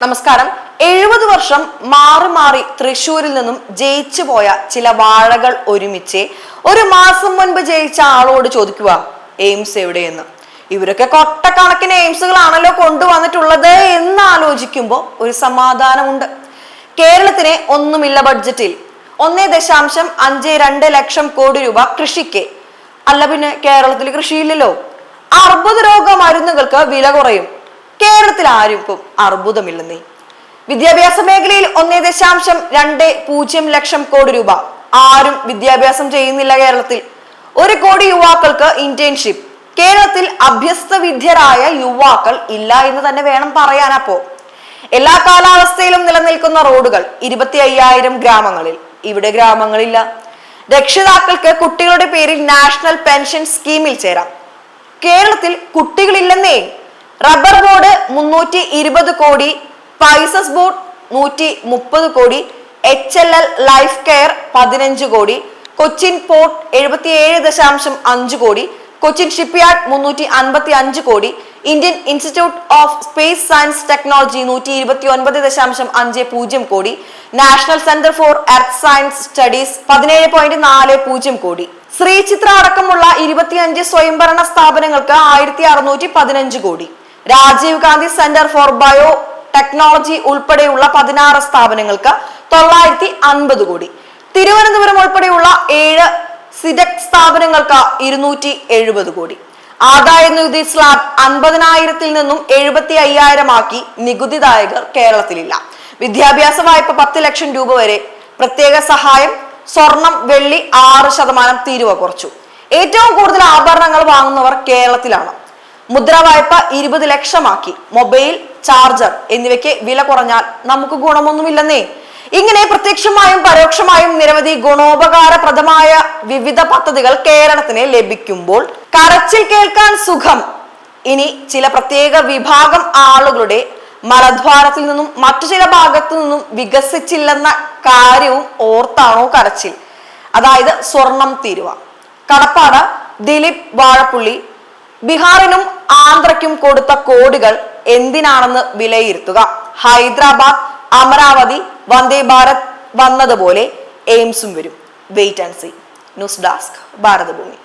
നമസ്കാരം. എഴുപത് വർഷം മാറി മാറി തൃശൂരിൽ നിന്നും ജയിച്ചു പോയ ചില വാഴകൾ ഒരുമിച്ച് ഒരു മാസം മുൻപ് ജയിച്ച ആളോട് ചോദിക്കുക എയിംസ് എവിടെയെന്ന്? ഇവരൊക്കെ കൊട്ടക്കണക്കിന് എയിംസുകളാണല്ലോ കൊണ്ടുവന്നിട്ടുള്ളത് എന്ന് ആലോചിക്കുമ്പോൾ ഒരു സമാധാനമുണ്ട്. കേരളത്തിന് ഒന്നുമില്ല ബഡ്ജറ്റിൽ. ഒന്നേ ദശാംശം അഞ്ച് രണ്ട് ലക്ഷം കോടി രൂപ കൃഷിക്ക്. അല്ല പിന്നെ കേരളത്തിൽ കൃഷിയില്ലല്ലോ. അർബുദ രോഗ മരുന്നുകൾക്ക് വില കുറയും. കേരളത്തിൽ ആർക്കും അർബുദമില്ലെന്നേ. വിദ്യാഭ്യാസ മേഖലയിൽ ഒന്നേ ദശാംശം രണ്ട് പൂജ്യം ലക്ഷം കോടി രൂപ. ആരും വിദ്യാഭ്യാസം ചെയ്യുന്നില്ല കേരളത്തിൽ. ഒരു കോടി യുവാക്കൾക്ക് ഇന്റേൺഷിപ്പ് കേരളത്തിൽ അഭ്യസ്ത വിദ്യരായ യുവാക്കൾ ഇല്ല എന്ന് തന്നെ വേണം പറയാനപ്പോ. എല്ലാ കാലാവസ്ഥയിലും നിലനിൽക്കുന്ന റോഡുകൾ ഇരുപത്തി അയ്യായിരം ഗ്രാമങ്ങളിൽ. ഇവിടെ ഗ്രാമങ്ങളില്ല. രക്ഷിതാക്കൾക്ക് കുട്ടികളുടെ പേരിൽ നാഷണൽ പെൻഷൻ സ്കീമിൽ ചേരാം. കേരളത്തിൽ കുട്ടികളില്ലെന്നേ. റബ്ബർ ബോർഡ് മുന്നൂറ്റി ഇരുപത് കോടി പൈസസ് ബോർഡ് നൂറ്റി മുപ്പത് crore H L L life care പതിനഞ്ച് കോടി കൊച്ചിൻ പോർട്ട് എഴുപത്തിയേഴ് ദശാംശം അഞ്ച് കോടി കൊച്ചിൻ ഷിപ്പ്യാർഡ് മുന്നൂറ്റി അൻപത്തി അഞ്ച് crore Indian Institute of Space Science Technology നൂറ്റി ഇരുപത്തി ഒൻപത് ദശാംശം അഞ്ച് പൂജ്യം crore National Centre for Earth Science Studies പതിനേഴ് പോയിന്റ് നാല് പൂജ്യം കോടി. ശ്രീചിത്ര അടക്കമുള്ള ഇരുപത്തിയഞ്ച് സ്വയംഭരണ സ്ഥാപനങ്ങൾക്ക് ആയിരത്തി അറുന്നൂറ്റി പതിനഞ്ച് crore. Rajiv Gandhi Centre for Biotechnology ഉൾപ്പെടെയുള്ള പതിനാറ് സ്ഥാപനങ്ങൾക്ക് തൊള്ളായിരത്തി അൻപത് കോടി. തിരുവനന്തപുരം ഉൾപ്പെടെയുള്ള ഏഴ് സിഡക് സ്ഥാപനങ്ങൾക്ക് ഇരുന്നൂറ്റി എഴുപത് കോടി. ആദായ നികുതി സ്ലാബ് അൻപതിനായിരത്തിൽ നിന്നും എഴുപത്തി അയ്യായിരം ആക്കി നികുതിദായകർ കേരളത്തിലില്ല. വിദ്യാഭ്യാസ വായ്പ പത്ത് ലക്ഷം രൂപ വരെ. പ്രത്യേക സഹായം സ്വർണം വെള്ളി ആറ് ശതമാനം തീരുവ കുറച്ചു. ഏറ്റവും കൂടുതൽ ആഭരണങ്ങൾ വാങ്ങുന്നവർ കേരളത്തിലാണ്. മുദ്ര വായ്പ ഇരുപത് ലക്ഷമാക്കി. മൊബൈൽ ചാർജർ എന്നിവയ്ക്ക് വില കുറഞ്ഞാൽ നമുക്ക് ഗുണമൊന്നുമില്ലെന്നേ. ഇങ്ങനെ പ്രത്യക്ഷമായും പരോക്ഷമായും നിരവധി ഗുണോപകാരപ്രദമായ വിവിധ പദ്ധതികൾ കേരളത്തിന് ലഭിക്കുമ്പോൾ കരച്ചിൽ കേൾക്കാൻ സുഖം. ഇനി ചില പ്രത്യേക വിഭാഗം ആളുകളുടെ മലദ്വാരത്തിൽ നിന്നും മറ്റു ചില ഭാഗത്തു നിന്നും വികസിച്ചില്ലെന്ന കാര്യവും ഓർത്താണോ കരച്ചിൽ? അതായത് സ്വർണം തീരുവ. കടപ്പാട ദിലീപ് വാഴപ്പുള്ളി ബീഹാറിനും ആന്ധ്രയ്ക്കും കൊടുത്ത കോടികൾ എന്തിനാണെന്ന് വിലയിരുത്തുക. ഹൈദരാബാദ് അമരാവതി വന്ദേ ഭാരത് വന്നതുപോലെ എയിംസും വരും. Wait and see news desk Bharatabhoomi.